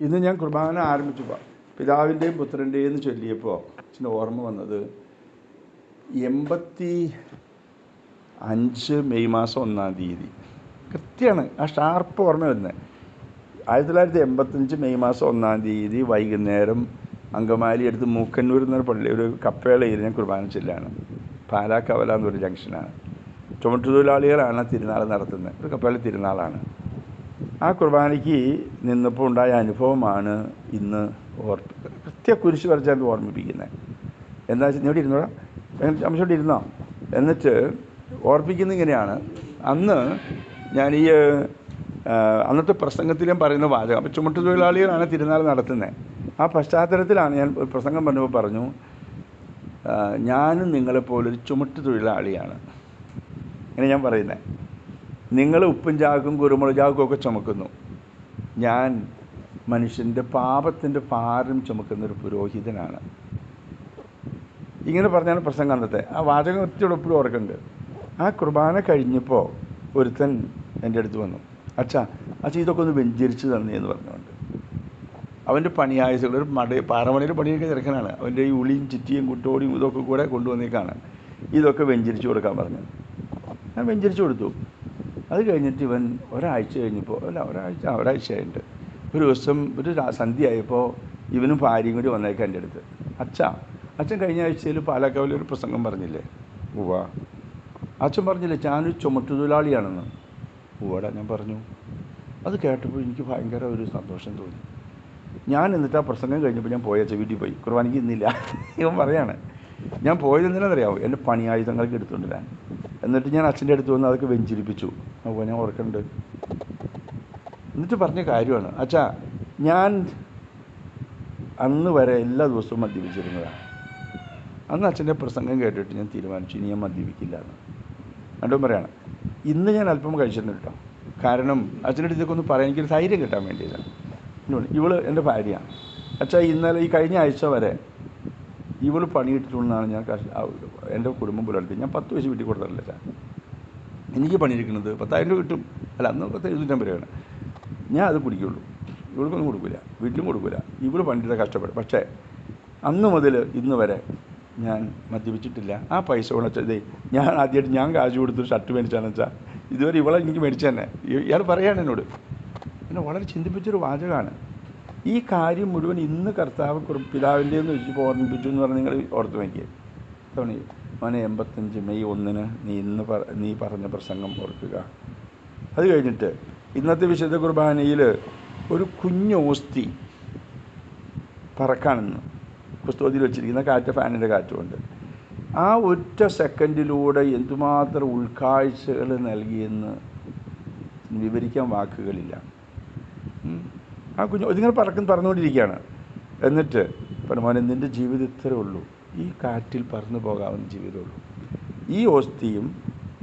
ഇന്ന് ഞാൻ കുർബാന ആരംഭിച്ചപ്പോൾ പിതാവിന്റെയും പുത്രന്റെയും എന്ന് ചൊല്ലിയപ്പോൾ അച്ഛന് ഓർമ്മ വന്നത് എൺപത്തി അഞ്ച് മെയ് മാസം ഒന്നാം തീയതി. കൃത്യമാണ് ആ ഷാർപ്പ് ഓർമ്മ വരുന്നത് ആയിരത്തി തൊള്ളായിരത്തി എൺപത്തഞ്ച് മെയ് മാസം ഒന്നാം തീയതി വൈകുന്നേരം അങ്കമാലി അടുത്ത് മൂക്കന്നൂർ എന്നൊരു പള്ളി ഒരു കപ്പേളയിൽ ഞാൻ കുർബാന ചെല്ലാണ്. പാലാക്കവല എന്നൊരു ജംഗ്ഷനാണ്. ചുമട്ടുതൊഴിലാളികളാണ് തിരുനാൾ നടത്തുന്നത്. ഒരു കപ്പേള തിരുനാളാണ്. ആ കുർബാനയ്ക്ക് നിന്നപ്പോൾ ഉണ്ടായ അനുഭവമാണ് ഇന്ന് ഓർപ്പ് കൃത്യ കുരിശ് വരച്ചാൽ ഓർമ്മിപ്പിക്കുന്നത്. എന്താ വെച്ചാൽ ഇവിടെ ഇരുന്നോടാ. അമ്മച്ചോട്ട് ഇരുന്നോ? എന്നിട്ട് ഓർപ്പിക്കുന്ന ഇങ്ങനെയാണ്. അന്ന് ഞാൻ ഈ അന്നത്തെ പ്രസംഗത്തിലും പറയുന്ന വാചകം അപ്പോൾ ചുമട്ടുതൊഴിലാളികളാണ് തിരുനാൾ നടത്തുന്നത്. ആ പശ്ചാത്തലത്തിലാണ് ഞാൻ പ്രസംഗം പറഞ്ഞപ്പോൾ പറഞ്ഞു ഞാനും നിങ്ങളെപ്പോലൊരു ചുമട്ട് തൊഴിലാളിയാണ് ഇങ്ങനെ ഞാൻ പറയുന്നത്. നിങ്ങൾ ഉപ്പും ചാക്കും കുരുമുളക് ഒക്കെ ചുമക്കുന്നു. ഞാൻ മനുഷ്യന്റെ പാപത്തിന്റെ ഭാരം ചുമക്കുന്ന ഒരു പുരോഹിതനാണ്. ഇങ്ങനെ പറഞ്ഞാണ് പ്രസംഗം അന്നത്തെ ആ വാചകം ഒത്തിരി എപ്പോഴും ഓർക്കുന്നുണ്ട് ആ കുർബാന കഴിഞ്ഞപ്പോൾ ഒരുത്തൻ എന്റെ അടുത്ത് വന്നു. അച്ഛാ അച്ഛാ ഇതൊക്കെ ഒന്ന് വെഞ്ചരിച്ച് തന്നെ എന്ന് പറഞ്ഞുകൊണ്ട്. അവന്റെ പണിയായുസുകൾ ഒരു മട പാറമണിയുടെ പണിയൊക്കെ ചെറുക്കനാണ്. അവന്റെ ഈ ഉളിയും ചിറ്റിയും കുട്ടോടിയും ഇതൊക്കെ കൂടെ കൊണ്ടുവന്നേക്കാണ്. ഇതൊക്കെ വെഞ്ചരിച്ച് കൊടുക്കാൻ പറഞ്ഞു. ഞാൻ വെഞ്ചരിച്ച് കൊടുത്തു. അത് കഴിഞ്ഞിട്ട് ഇവൻ ഒരാഴ്ച കഴിഞ്ഞപ്പോൾ അല്ല ഒരാഴ്ച ആ, ഒരാഴ്ച കഴിഞ്ഞിട്ട് ഒരു ദിവസം ഒരു സന്ധ്യയായപ്പോൾ ഇവനും ഭാര്യയും കൂടി വന്നേക്കാം എന്റെ അടുത്ത്. അച്ഛാ അച്ഛൻ കഴിഞ്ഞ ആഴ്ചയിൽ പാലക്കാവിൽ ഒരു പ്രസംഗം പറഞ്ഞില്ലേ? ഉവ്വ. അച്ഛൻ പറഞ്ഞില്ലേ ഞാനൊരു ചുമട്ടുതൊഴിലാളിയാണെന്ന് ഉവ്വടാ ഞാൻ പറഞ്ഞു. അത് കേട്ടപ്പോൾ എനിക്ക് ഭയങ്കര ഒരു സന്തോഷം തോന്നി. ഞാൻ എന്നിട്ട് ആ പ്രസംഗം കഴിഞ്ഞപ്പോൾ ഞാൻ പോയച്ച വീട്ടിൽ പോയി. കുർബാനയ്ക്ക് ഇന്നില്ല. ഇവൻ പറയാണ് ഞാൻ പോയത് എന്തിനാണെന്നറിയാമോ എന്റെ പണിയായുധങ്ങൾക്ക് എടുത്തുകൊണ്ടിരാൻ എന്നിട്ട് ഞാൻ അച്ഛന്റെ അടുത്ത് വന്ന് അതൊക്കെ വെഞ്ചിരിപ്പിച്ചു. അപ്പോൾ ഞാൻ ഓർക്കുന്നുണ്ട് എന്നിട്ട് പറഞ്ഞ കാര്യമാണ് അച്ഛാ ഞാൻ അന്ന് വരെ എല്ലാ ദിവസവും മദ്യപിച്ചിരുന്നതാണ്. അന്ന് അച്ഛന്റെ പ്രസംഗം കേട്ടിട്ട് ഞാൻ തീരുമാനിച്ചു ഇനി ഞാൻ മദ്യപിക്കില്ല എന്ന്. രണ്ടും പറയാണ്. ഇന്ന് ഞാൻ അല്പം കഴിച്ചിട്ടുണ്ട് കേട്ടോ. കാരണം അച്ഛന്റെ അടുത്തേക്ക് ഒന്ന് പറയാൻ എനിക്കൊരു ധൈര്യം കിട്ടാൻ വേണ്ടിയിട്ടാണ് ഇവൾ എന്റെ ഭാര്യയാണ്. അച്ഛാ ഇന്നലെ ഈ കഴിഞ്ഞ ആഴ്ച വരെ ഇവൾ പണിയിട്ടിട്ടുണ്ടെന്നാണ് ഞാൻ കാശ് എന്റെ കുടുംബം പുലർത്തി. ഞാൻ പത്ത് വയസ്സ് വീട്ടിൽ കൊടുത്തിട്ടില്ല സാർ. എനിക്ക് പണിയെടുക്കുന്നത് പത്തായിരം രൂപ കിട്ടും. അല്ല അന്ന് പത്ത് എഴുന്നൂറ്റമ്പത് രൂപയാണ് ഞാൻ അത് കുടിക്കുള്ളൂ. ഇവൾക്കൊന്നും കൊടുക്കില്ല വീട്ടിലും കൊടുക്കില്ല ഇവൾ പണിയുടെ കഷ്ടപ്പെടും. പക്ഷേ അന്ന് മുതൽ ഇന്ന് വരെ ഞാൻ മദ്യപിച്ചിട്ടില്ല. ആ പൈസ കൊണ്ട് ഞാൻ ആദ്യമായിട്ട് ഞാൻ കാശ് കൊടുത്തൊരു ഷർട്ട് മേടിച്ചാണെന്ന് വെച്ചാൽ ഇതുവരെ ഇവളെ എനിക്ക് മേടിച്ചു തന്നെ ഇയാൾ പറയാണ് എന്നോട്. എന്നെ വളരെ ചിന്തിപ്പിച്ചൊരു വാചകമാണ്. ഈ കാര്യം മുഴുവൻ ഇന്ന് കർത്താവ് പിതാവിന്റെ എന്ന് വെച്ച് ഓർമ്മിപ്പിച്ചു എന്ന് പറഞ്ഞ് നിങ്ങൾ ഓർത്ത് നോക്കിയേ. തോണി മോനെ എൺപത്തഞ്ച് മെയ് ഒന്നിന് നീ ഇന്ന് നീ പറഞ്ഞ പ്രസംഗം ഓർക്കുക. അത് കഴിഞ്ഞിട്ട് ഇന്നത്തെ വിശുദ്ധ കുർബാനയിൽ ഒരു കുഞ്ഞു ഓസ്തി പറക്കാണെന്ന് പുസ്തകത്തിൽ വെച്ചിരിക്കുന്ന കാറ്റ് ഫാനിന്റെ കാറ്റുമുണ്ട് ആ ഒറ്റ സെക്കൻഡിലൂടെ എന്തുമാത്രം ഉൾക്കാഴ്ചകൾ നൽകിയെന്ന് വിവരിക്കാൻ വാക്കുകളില്ല. ആ കുഞ്ഞു ഇതിങ്ങനെ പറക്കുന്ന പറഞ്ഞുകൊണ്ടിരിക്കുകയാണ്. എന്നിട്ട് പരമാവധി നിന്റെ ജീവിതം ഇത്രേ ഉള്ളൂ. ഈ കാറ്റിൽ പറന്നു പോകാവുന്ന ജീവിതമുള്ളൂ ഈ ഓസ്തിയും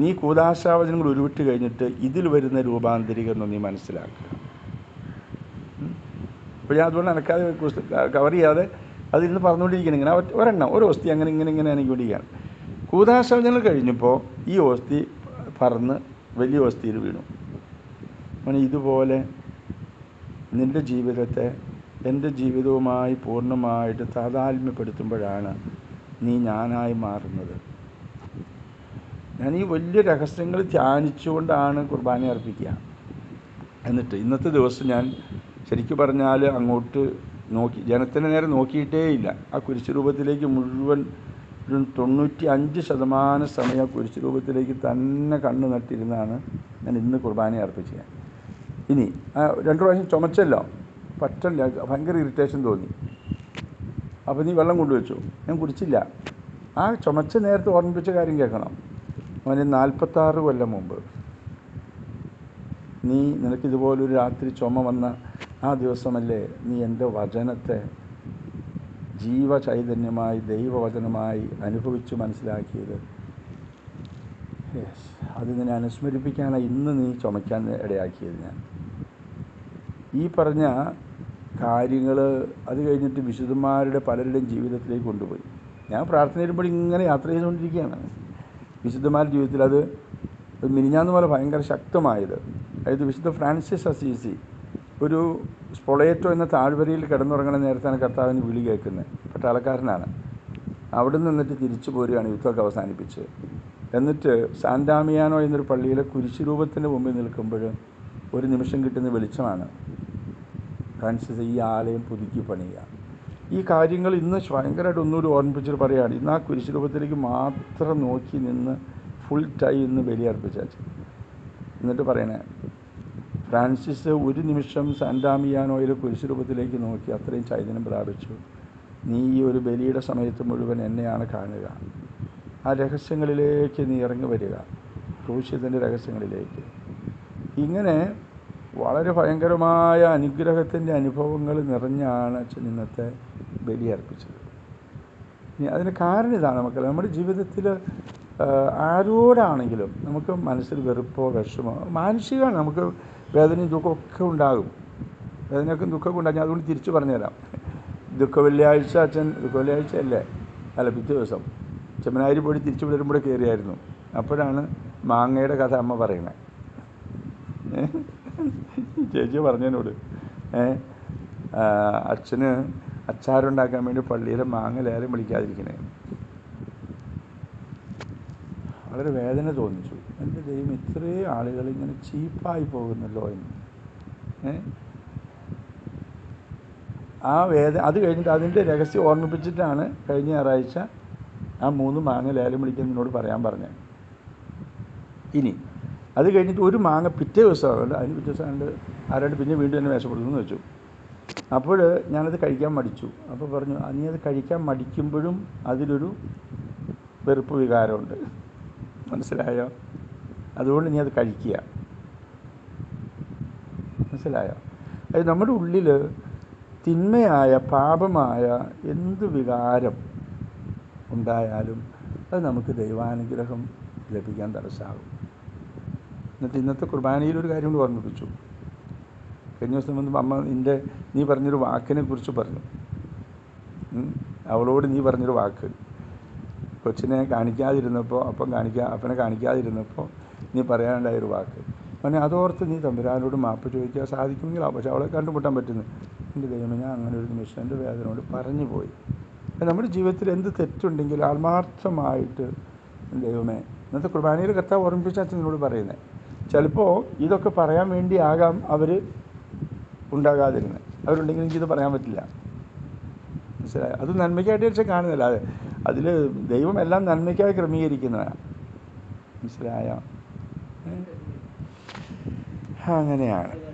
നീ കൂതാശാവചനങ്ങൾ ഉരുവിട്ട് കഴിഞ്ഞിട്ട് ഇതിൽ വരുന്ന രൂപാന്തരീകരണം നീ മനസ്സിലാക്കുക. അപ്പോൾ ഞാൻ അതുകൊണ്ട് അനക്കാതെ കവർ ചെയ്യാതെ അതിരുന്ന് പറഞ്ഞുകൊണ്ടിരിക്കണം ഇങ്ങനെ ഒരെണ്ണം ഒരു ഓസ്തി അങ്ങനെ ഇങ്ങനെ ഇങ്ങനെ എനിക്കൊണ്ടിരിക്കുകയാണ് കൂതാശവചനങ്ങൾ കഴിഞ്ഞപ്പോൾ ഈ ഓസ്തി പറന്ന് വലിയ ഓസ്തിയിൽ വീണു. അങ്ങനെ ഇതുപോലെ നിന്റെ ജീവിതത്തെ എന്റെ ജീവിതവുമായി പൂർണമായിട്ട് താതാത്മ്യപ്പെടുത്തുമ്പോഴാണ് നീ ഞാനായി മാറുന്നത്. ഞാൻ ഈ വലിയ രഹസ്യങ്ങൾ ധ്യാനിച്ചുകൊണ്ടാണ് കുർബാന അർപ്പിക്കുക. എന്നിട്ട് ഇന്നത്തെ ദിവസം ഞാൻ ശരിക്കും പറഞ്ഞാൽ അങ്ങോട്ട് നോക്കി ജനത്തിന്റെ നേരെ നോക്കിയിട്ടേ ഇല്ല. ആ കുരിശ് രൂപത്തിലേക്ക് മുഴുവൻ തൊണ്ണൂറ്റി അഞ്ച് ശതമാനം സമയം ആ കുരിശ് രൂപത്തിലേക്ക് തന്നെ കണ്ണു നട്ടിരുന്നാണ് ഞാൻ ഇന്ന് കുർബാന അർപ്പിച്ചത്. ഇനി രണ്ടു പ്രാവശ്യം ചുമച്ചല്ലോ. പറ്റില്ല ഭയങ്കര ഇറിറ്റേഷൻ തോന്നി. അപ്പോൾ നീ വെള്ളം കൊണ്ടുവച്ചു. ഞാൻ കുടിച്ചില്ല. ആ ചുമച്ച നേരത്തെ ഓർമ്മിപ്പിച്ച കാര്യം കേൾക്കണം. അവന് നാൽപ്പത്താറ് കൊല്ലം മുമ്പ്. നീ നിനക്കിതുപോലൊരു രാത്രി ചുമ വന്ന ആ ദിവസമല്ലേ നീ എന്റെ വചനത്തെ ജീവചൈതന്യമായി ദൈവവചനമായി അനുഭവിച്ച് മനസ്സിലാക്കിയത്? യെസ് അത് നിന്നെ അനുസ്മരിപ്പിക്കാനാണ് ഇന്ന് നീ ചുമയ്ക്കാൻ ഇടയാക്കിയത് ഞാൻ. ഈ പറഞ്ഞ കാര്യങ്ങൾ അത് കഴിഞ്ഞിട്ട് വിശുദ്ധന്മാരുടെ പലരുടെയും ജീവിതത്തിലേക്ക് കൊണ്ടുപോയി. ഞാൻ പ്രാർത്ഥന വരുമ്പോൾ ഇങ്ങനെ യാത്ര ചെയ്തുകൊണ്ടിരിക്കുകയാണ്. വിശുദ്ധന്മാരുടെ ജീവിതത്തിൽ അത് മിനിഞ്ഞാന്ന് പോലെ ഭയങ്കര ശക്തമായത്. അതായത് വിശുദ്ധ ഫ്രാൻസിസ് അസീസി ഒരു സ്പൊളേറ്റോ എന്ന താഴ്വരയിൽ കിടന്നുറങ്ങണ നേരത്താണ് കർത്താവിന് വിളി കേൾക്കുന്നത്. പട്ടാളക്കാരനാണ്. അവിടെ നിന്നിട്ട് തിരിച്ചു പോരുകയാണ് യുദ്ധമൊക്കെ അവസാനിപ്പിച്ച്. എന്നിട്ട് സാന്റാമിയാനോ എന്നൊരു പള്ളിയിലെ കുരിശുരൂപത്തിന്റെ മുമ്പിൽ നിൽക്കുമ്പോൾ ഒരു നിമിഷം കിട്ടുന്ന വെളിച്ചമാണ്. ഫ്രാൻസിസ് ഈ ആലയം പുതുക്കി പണിയുക. ഈ കാര്യങ്ങൾ ഇന്ന് ഭയങ്കരമായിട്ട് ഒന്നുകൂടി ഓർമ്മിപ്പിച്ചിട്ട് പറയുകയാണ്. ഇന്ന് ആ കുരിശുരൂപത്തിലേക്ക് മാത്രം നോക്കി നിന്ന് ഫുൾ ടൈ ഇന്ന് ബലിയർപ്പിച്ചു എന്നിട്ട് പറയണേ ഫ്രാൻസിസ് ഒരു നിമിഷം സാന്റാമിയാനോയിലെ കുരിശുരൂപത്തിലേക്ക് നോക്കി അത്രയും ചൈതന്യം പ്രാപിച്ചു. നീ ഈ ഒരു ബലിയുടെ സമയത്ത് മുഴുവൻ എന്നെയാണ് കാണുക. ആ രഹസ്യങ്ങളിലേക്ക് നീ ഇറങ്ങി വരിക. ക്രൂശ്യത്തിന്റെ രഹസ്യങ്ങളിലേക്ക്. ഇങ്ങനെ വളരെ ഭയങ്കരമായ അനുഗ്രഹത്തിന്റെ അനുഭവങ്ങൾ നിറഞ്ഞാണ് അച്ഛൻ ഇന്നത്തെ ബലി അർപ്പിച്ചത്. ഇനി അതിന് കാരണം ഇതാണ് മക്കളെ. നമ്മുടെ ജീവിതത്തിൽ ആരോടാണെങ്കിലും നമുക്ക് മനസ്സിൽ വെറുപ്പോ വിഷമോ മാനുഷികമാണ് നമുക്ക് വേദനയും ദുഃഖവും ഒക്കെ ഉണ്ടാകും. വേദനയൊക്കെ ദുഃഖമൊക്കെ ഉണ്ടാകും. ഞാൻ അതുകൊണ്ട് തിരിച്ചു പറഞ്ഞുതരാം. ദുഃഖ വെള്ളിയാഴ്ച അച്ഛൻ ദുഃഖ വെള്ളിയാഴ്ച അല്ലേ? അല്ല പിറ്റേ ദിവസം. ചെമ്മനാരി പോയി തിരിച്ചു വരുമ്പോഴേ കയറിയായിരുന്നു. അപ്പോഴാണ് മാങ്ങയുടെ കഥ അമ്മ പറയണേ ചേച്ചി പറഞ്ഞതിനോട്. ഏ അച്ഛന് അച്ചാറുണ്ടാക്കാൻ വേണ്ടി പള്ളിയിലെ മാങ്ങ ലേലം വിളിക്കാതിരിക്കണേ. വളരെ വേദന തോന്നിച്ചു. എന്റെ ദൈവം ഇത്രയും ആളുകൾ ഇങ്ങനെ ചീപ്പായി പോകുന്നല്ലോ എന്ന്. ഏ? ആ വേദ അത് കഴിഞ്ഞിട്ട് അതിന്റെ രഹസ്യം ഓർമ്മിപ്പിച്ചിട്ടാണ് കഴിഞ്ഞ ഞായറാഴ്ച ആ മൂന്ന് മാങ്ങ ലേലം വിളിക്കുന്നതിനോട് പറയാൻ പറഞ്ഞത്. ഇനി അത് കഴിഞ്ഞിട്ട് ഒരു മാങ്ങ പിറ്റേ ദിവസം ദിവസമാണ് അതിന് പിറ്റേ ദിവസം കണ്ട് ആരാണ്ട് പിന്നെ വീണ്ടും എന്നെ മേശപ്പെടുന്നു വെച്ചു. അപ്പോൾ ഞാനത് കഴിക്കാൻ മടിച്ചു. അപ്പോൾ പറഞ്ഞു "ആ, നീ അത് കഴിക്കാൻ മടിക്കുമ്പോഴും അതിലൊരു വെറുപ്പ് വികാരമുണ്ട്. മനസ്സിലായോ? അതുകൊണ്ട് നീ അത് കഴിക്കുക. മനസ്സിലായോ? അത് നമ്മുടെ ഉള്ളിൽ തിന്മയായ പാപമായ എന്ത് വികാരം ഉണ്ടായാലും അത് നമുക്ക് ദൈവാനുഗ്രഹം ലഭിക്കാൻ തടസ്സമാകും. എന്നിട്ട് ഇന്നത്തെ കുർബാനയിൽ ഒരു കാര്യം കൂടി ഓർമ്മിപ്പിച്ചു. കഴിഞ്ഞ ദിവസം വന്ന് അമ്മ നിന്റെ നീ പറഞ്ഞൊരു വാക്കിനെ കുറിച്ച് പറഞ്ഞു. അവളോട് നീ പറഞ്ഞൊരു വാക്ക്. കൊച്ചിനെ കാണിക്കാതിരുന്നപ്പോൾ അപ്പം കാണിക്കാ അപ്പനെ കാണിക്കാതിരുന്നപ്പോൾ നീ പറയാനുണ്ടായൊരു വാക്ക്. അവനെ അതോർത്ത് നീ തമ്പുരാനോട് മാപ്പ് ചോദിക്കാൻ സാധിക്കുമെങ്കിൽ പക്ഷെ അവളെ കണ്ടുമുട്ടാൻ പറ്റുന്നു. എന്റെ ദൈവമേ ഞാൻ അങ്ങനെ ഒരു നിമിഷം എന്റെ വേദനയോട് പറഞ്ഞു പോയി. നമ്മുടെ ജീവിതത്തിൽ എന്ത് തെറ്റുണ്ടെങ്കിൽ ആത്മാർത്ഥമായിട്ട് ദൈവമേ ഇന്നത്തെ കുർബാനയിൽ കർത്താവ് ഓർമ്മിപ്പിച്ച അച്ഛനോട് പറയുന്നത് ചിലപ്പോൾ ഇതൊക്കെ പറയാൻ വേണ്ടി ആകാം അവർ ഉണ്ടാകാതിരുന്നത് അവരുണ്ടെങ്കിൽ എനിക്കിത് പറയാൻ പറ്റില്ല. മനസ്സിലായി? അത് നന്മയ്ക്കായിട്ട് വെച്ചാൽ കാണുന്നില്ല. അത് അതിൽ ദൈവം എല്ലാം നന്മയ്ക്കായി ക്രമീകരിക്കുന്നതാണ് മനസ്സിലായോ? അങ്ങനെയാണ്.